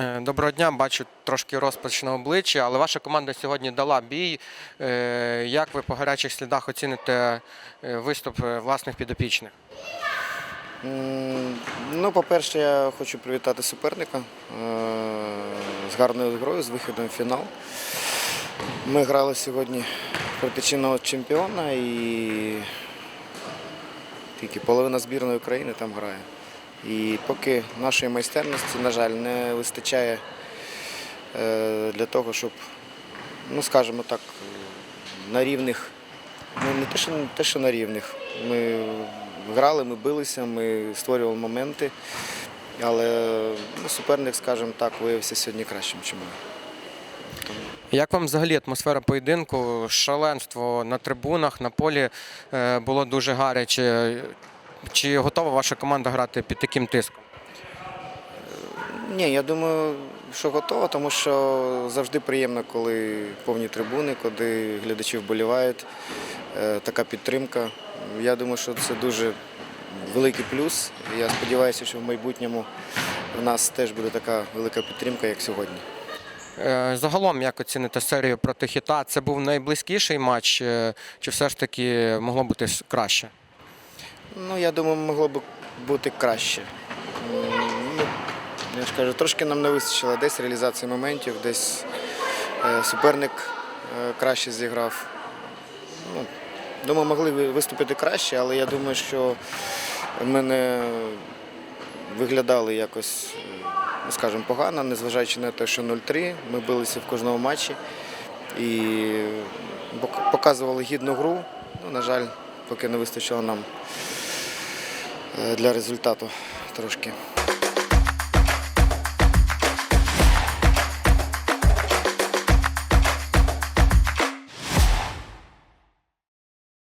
Е, Доброго дня, бачу трошки розпач на обличчі, але ваша команда сьогодні дала бій. Е, Як ви по гарячих слідах оціните е, виступ власних підопічних? Ну, по-перше, я хочу привітати суперника з гарною грою, з виходом в фінал. Ми грали сьогодні проти чемпіона і тільки половина збірної України там грає. І поки нашої майстерності, на жаль, не вистачає е, для того, щоб, ну скажімо так, на рівних, ну не те, що, не те, що на рівних. Ми грали, ми билися, ми створювали моменти, але ну, суперник, скажімо так, виявився сьогодні кращим, ніж ми. Як вам взагалі атмосфера поєдинку? Шаленство на трибунах, на полі е, було дуже гаряче. Чи готова ваша команда грати під таким тиском? Ні, я думаю, що готова, тому що завжди приємно, коли повні трибуни, коли глядачі вболівають, е, така підтримка. Я думаю, що це дуже великий плюс. Я сподіваюся, що в майбутньому в нас теж буде така велика підтримка, як сьогодні. Е, Загалом, як оціните серію проти хіта? Це був найблизькіший матч, е, чи все ж таки могло бути краще? Ну, я думаю, могло б бути краще. Ну, я ж кажу, трошки нам не вистачило десь реалізації моментів, десь е, суперник е, краще зіграв. Ну, думаю, могли ви- виступити краще, але я думаю, що ми не виглядали якось, е, скажімо, погано, незважаючи на те, що 0-3, ми билися в кожному матчі і показували гідну гру. Ну, на жаль, поки не вистачило нам для результату трошки.